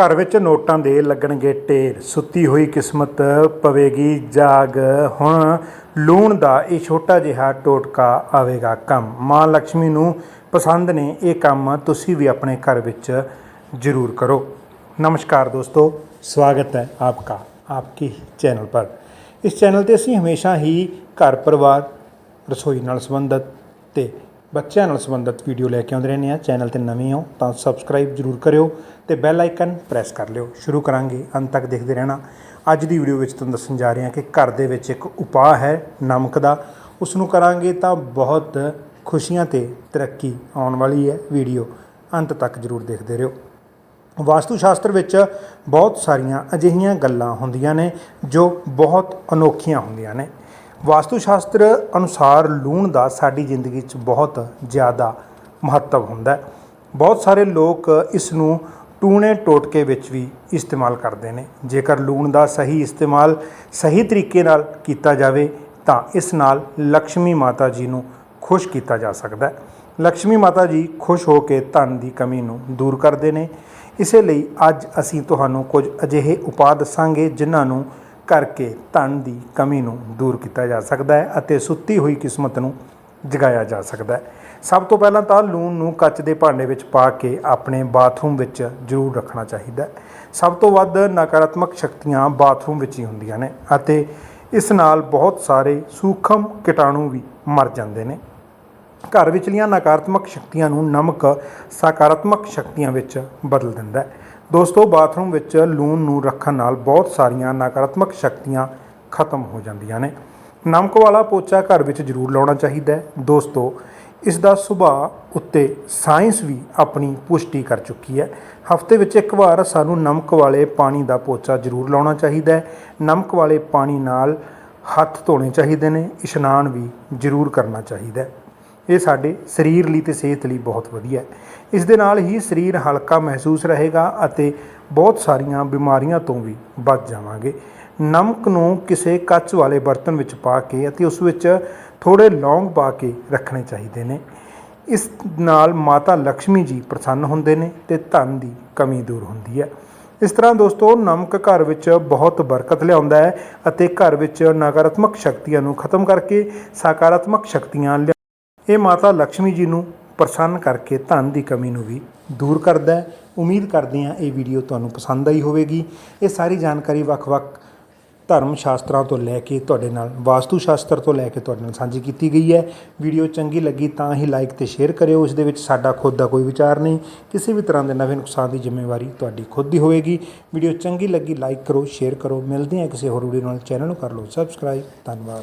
ਘਰ ਵਿੱਚ ਨੋਟਾਂ ਦੇ ਲੱਗਣਗੇ ਢੇਰ। ਸੁੱਤੀ ਹੋਈ ਕਿਸਮਤ ਪਵੇਗੀ ਜਾਗ। ਹੁਣ ਲੂਣ ਦਾ ਇਹ ਛੋਟਾ ਜਿਹਾ ਟੋਟਕਾ ਆਵੇਗਾ ਕੰਮ। ਮਾਂ ਲక్ష్ਮੀ ਨੂੰ ਪਸੰਦ ਨੇ ਇਹ ਕੰਮ, ਤੁਸੀਂ ਵੀ ਆਪਣੇ ਘਰ ਵਿੱਚ ਜ਼ਰੂਰ ਕਰੋ। ਨਮਸਕਾਰ ਦੋਸਤੋ, ਸਵਾਗਤ ਹੈ ਆਪਕਾ, ਆਪਕੇ ਚੈਨਲ ਪਰ। ਇਸ ਚੈਨਲ ਤੇ ਅਸੀਂ ਹਮੇਸ਼ਾ ਹੀ ਘਰ ਪਰਿਵਾਰ ਰਸੋਈ ਨਾਲ ਸੰਬੰਧਿਤ ਤੇ ਬੱਚਿਆਂ ਨਾਲ ਸੰਬੰਧਿਤ ਵੀਡੀਓ ਲੈ ਕੇ ਆਉਂਦੇ ਰਹਿੰਦੇ ਆ ਚੈਨਲ ਤੇ ਨਵੇਂ ਹੋ ਤਾਂ ਸਬਸਕ੍ਰਾਈਬ ਜਰੂਰ ਕਰਿਓ ਤੇ ਬੈਲ ਆਈਕਨ ਪ੍ਰੈਸ ਕਰ ਲਿਓ। ਸ਼ੁਰੂ ਕਰਾਂਗੇ, ਅੰਤ ਤੱਕ ਦੇਖਦੇ ਰਹਿਣਾ। ਅੱਜ ਦੀ ਵੀਡੀਓ ਵਿੱਚ ਤੁਹਾਨੂੰ ਦੱਸਣ ਜਾ ਰਹੇ ਹਾਂ ਕਿ ਘਰ ਦੇ ਵਿੱਚ ਇੱਕ ਉਪਾਅ ਹੈ ਨਮਕ ਦਾ। ਉਸ ਨੂੰ ਕਰਾਂਗੇ ਤਾਂ ਬਹੁਤ ਖੁਸ਼ੀਆਂ ਤੇ ਤਰੱਕੀ ਆਉਣ ਵਾਲੀ ਹੈ ਵੀਡੀਓ ਅੰਤ ਤੱਕ ਜਰੂਰ ਦੇਖਦੇ ਰਹੋ। ਵਾਸਤੂ ਸ਼ਾਸਤਰ ਵਿੱਚ ਬਹੁਤ ਸਾਰੀਆਂ ਅਜਿਹੀਆਂ ਗੱਲਾਂ ਹੁੰਦੀਆਂ ਨੇ ਜੋ ਬਹੁਤ ਅਨੋਖੀਆਂ ਹੁੰਦੀਆਂ ਨੇ। ਵਾਸਤੂ ਸ਼ਾਸਤਰ ਅਨੁਸਾਰ ਲੂਣ ਦਾ ਸਾਡੀ ਜ਼ਿੰਦਗੀ 'ਚ ਬਹੁਤ ਜ਼ਿਆਦਾ ਮਹੱਤਵ ਹੁੰਦਾ ਹੈ। ਬਹੁਤ ਸਾਰੇ ਲੋਕ ਇਸ ਨੂੰ ਟੂਣੇ ਟੋਟਕੇ ਵਿੱਚ ਵੀ ਇਸਤੇਮਾਲ ਕਰਦੇ ਨੇ। ਜੇਕਰ ਲੂਣ ਦਾ ਸਹੀ ਇਸਤੇਮਾਲ ਸਹੀ ਤਰੀਕੇ ਨਾਲ ਕੀਤਾ ਜਾਵੇ, ਤਾਂ ਇਸ ਨਾਲ ਲక్ష్ਮੀ ਮਾਤਾ ਜੀ ਨੂੰ ਖੁਸ਼ ਕੀਤਾ ਜਾ ਸਕਦਾ ਹੈ। ਲక్ష్ਮੀ ਮਾਤਾ ਜੀ ਖੁਸ਼ ਹੋ ਕੇ ਧਨ ਦੀ ਕਮੀ ਨੂੰ ਦੂਰ ਕਰਦੇ ਨੇ। ਇਸੇ ਲਈ ਅੱਜ ਅਸੀਂ ਤੁਹਾਨੂੰ ਕੁਝ ਅਜਿਹੇ ਉਪਾਅ ਦੱਸਾਂਗੇ, ਜਿਨ੍ਹਾਂ ਨੂੰ ਕਰਕੇ ਧਨ ਦੀ ਕਮੀ ਨੂੰ ਦੂਰ ਕੀਤਾ ਜਾ ਸਕਦਾ ਹੈ ਅਤੇ ਸੁੱਤੀ ਹੋਈ ਕਿਸਮਤ ਨੂੰ ਜਗਾਇਆ ਜਾ ਸਕਦਾ ਹੈ। ਸਭ ਤੋਂ ਪਹਿਲਾਂ ਤਾਂ ਲੂਣ ਨੂੰ ਕੱਚ ਦੇ ਭਾਂਡੇ ਵਿੱਚ ਪਾ ਕੇ ਆਪਣੇ ਬਾਥਰੂਮ ਵਿੱਚ ਜ਼ਰੂਰ ਰੱਖਣਾ ਚਾਹੀਦਾ ਹੈ। ਸਭ ਤੋਂ ਵੱਧ ਨਕਾਰਾਤਮਕ ਸ਼ਕਤੀਆਂ ਬਾਥਰੂਮ ਵਿੱਚ ਹੀ ਹੁੰਦੀਆਂ ਨੇ ਅਤੇ ਇਸ ਨਾਲ ਬਹੁਤ ਸਾਰੇ ਸੂਖਮ ਕੀਟਾਣੂ ਵੀ ਮਰ ਜਾਂਦੇ ਨੇ। ਘਰ ਵਿਚਲੀਆਂ ਨਕਾਰਾਤਮਕ ਸ਼ਕਤੀਆਂ ਨੂੰ ਨਮਕ ਸਕਾਰਾਤਮਕ ਸ਼ਕਤੀਆਂ ਵਿੱਚ ਬਦਲ ਦਿੰਦਾ ਹੈ। ਦੋਸਤੋ, ਬਾਥਰੂਮ ਵਿੱਚ ਲੂਣ ਨੂੰ ਰੱਖਣ ਨਾਲ ਬਹੁਤ ਸਾਰੀਆਂ ਨਕਾਰਾਤਮਕ ਸ਼ਕਤੀਆਂ ਖਤਮ ਹੋ ਜਾਂਦੀਆਂ ਨੇ। ਨਮਕ ਵਾਲਾ ਪੋਚਾ ਘਰ ਵਿੱਚ ਜ਼ਰੂਰ ਲਾਉਣਾ ਚਾਹੀਦਾ ਹੈ। ਦੋਸਤੋ, ਇਸ ਦਾ ਸੁਭਾਅ ਉੱਤੇ ਸਾਇੰਸ ਵੀ ਆਪਣੀ ਪੁਸ਼ਟੀ ਕਰ ਚੁੱਕੀ ਹੈ। ਹਫ਼ਤੇ ਵਿੱਚ ਇੱਕ ਵਾਰ ਸਾਨੂੰ ਨਮਕ ਵਾਲੇ ਪਾਣੀ ਦਾ ਪੋਚਾ ਜ਼ਰੂਰ ਲਾਉਣਾ ਚਾਹੀਦਾ ਹੈ। ਨਮਕ ਵਾਲੇ ਪਾਣੀ ਨਾਲ ਹੱਥ ਧੋਣੇ ਚਾਹੀਦੇ ਨੇ। ਇਸ਼ਨਾਨ ਵੀ ਜ਼ਰੂਰ ਕਰਨਾ ਚਾਹੀਦਾ ਹੈ। ਇਹ ਸਾਡੇ ਸਰੀਰ ਲਈ ਤੇ ਸਿਹਤ ਲਈ ਬਹੁਤ ਵਧੀਆ ਹੈ। ਇਸ ਦੇ ਨਾਲ ਹੀ ਸਰੀਰ ਹਲਕਾ ਮਹਿਸੂਸ ਰਹੇਗਾ ਅਤੇ ਬਹੁਤ ਸਾਰੀਆਂ ਬਿਮਾਰੀਆਂ ਤੋਂ ਵੀ ਬਚ ਜਾਵਾਂਗੇ। ਨਮਕ ਨੂੰ ਕਿਸੇ ਕੱਚ ਵਾਲੇ ਬਰਤਨ ਵਿੱਚ ਪਾ ਕੇ ਅਤੇ ਉਸ ਵਿੱਚ ਥੋੜੇ ਲੌਂਗ ਪਾ ਕੇ ਰੱਖਣੇ ਚਾਹੀਦੇ ਨੇ। ਇਸ ਨਾਲ ਮਾਤਾ ਲక్ష్ਮੀ ਜੀ ਪ੍ਰਸੰਨ ਹੁੰਦੇ ਨੇ ਤੇ ਧਨ ਦੀ ਕਮੀ ਦੂਰ ਹੁੰਦੀ ਹੈ। ਇਸ ਤਰ੍ਹਾਂ ਦੋਸਤੋ, ਨਮਕ ਘਰ ਵਿੱਚ ਬਹੁਤ ਬਰਕਤ ਲਿਆਉਂਦਾ ਹੈ ਅਤੇ ਘਰ ਵਿੱਚ ਨਕਾਰਾਤਮਕ ਸ਼ਕਤੀਆਂ ਨੂੰ ਖਤਮ ਕਰਕੇ ਸਕਾਰਾਤਮਕ ਸ਼ਕਤੀਆਂ ਲਿਆ ਇਹ ਮਾਤਾ ਲక్ష్ਮੀ ਜੀ ਨੂੰ ਪ੍ਰਸੰਨ ਕਰਕੇ ਧਨ ਦੀ ਕਮੀ ਨੂੰ ਵੀ ਦੂਰ ਕਰਦਾ ਹੈ। ਉਮੀਦ ਕਰਦੇ ਹਾਂ ਇਹ ਵੀਡੀਓ ਤੁਹਾਨੂੰ ਪਸੰਦ ਆਈ ਹੋਵੇਗੀ। ਇਹ ਸਾਰੀ ਜਾਣਕਾਰੀ ਵੱਖ-ਵੱਖ ਧਰਮ ਸ਼ਾਸਤਰਾਂ ਤੋਂ ਲੈ ਕੇ ਤੁਹਾਡੇ ਨਾਲ ਵਾਸਤੂ ਸ਼ਾਸਤਰ ਤੋਂ ਲੈ ਕੇ ਤੁਹਾਡੇ ਨਾਲ ਸਾਂਝੀ ਕੀਤੀ ਗਈ ਹੈ। ਵੀਡੀਓ ਚੰਗੀ ਲੱਗੀ ਤਾਂ ਹੀ ਲਾਈਕ ਤੇ ਸ਼ੇਅਰ ਕਰਿਓ। ਇਸ ਦੇ ਵਿੱਚ ਸਾਡਾ ਖੁਦ ਦਾ ਕੋਈ ਵਿਚਾਰ ਨਹੀਂ, ਕਿਸੇ ਵੀ ਤਰ੍ਹਾਂ ਦੇ ਨਵੇਂ ਨੁਕਸਾਨ ਦੀ ਜ਼ਿੰਮੇਵਾਰੀ ਤੁਹਾਡੀ ਖੁਦ ਦੀ ਹੋਵੇਗੀ। ਵੀਡੀਓ ਚੰਗੀ ਲੱਗੀ ਲਾਈਕ ਕਰੋ ਸ਼ੇਅਰ ਕਰੋ। ਮਿਲਦੇ ਹਾਂ ਕਿਸੇ ਹੋਰ ਵੀਡੀਓ ਨਾਲ। ਚੈਨਲ ਨੂੰ ਕਰ ਲਓ ਸਬਸਕ੍ਰਾਈਬ ਧੰਨਵਾਦ।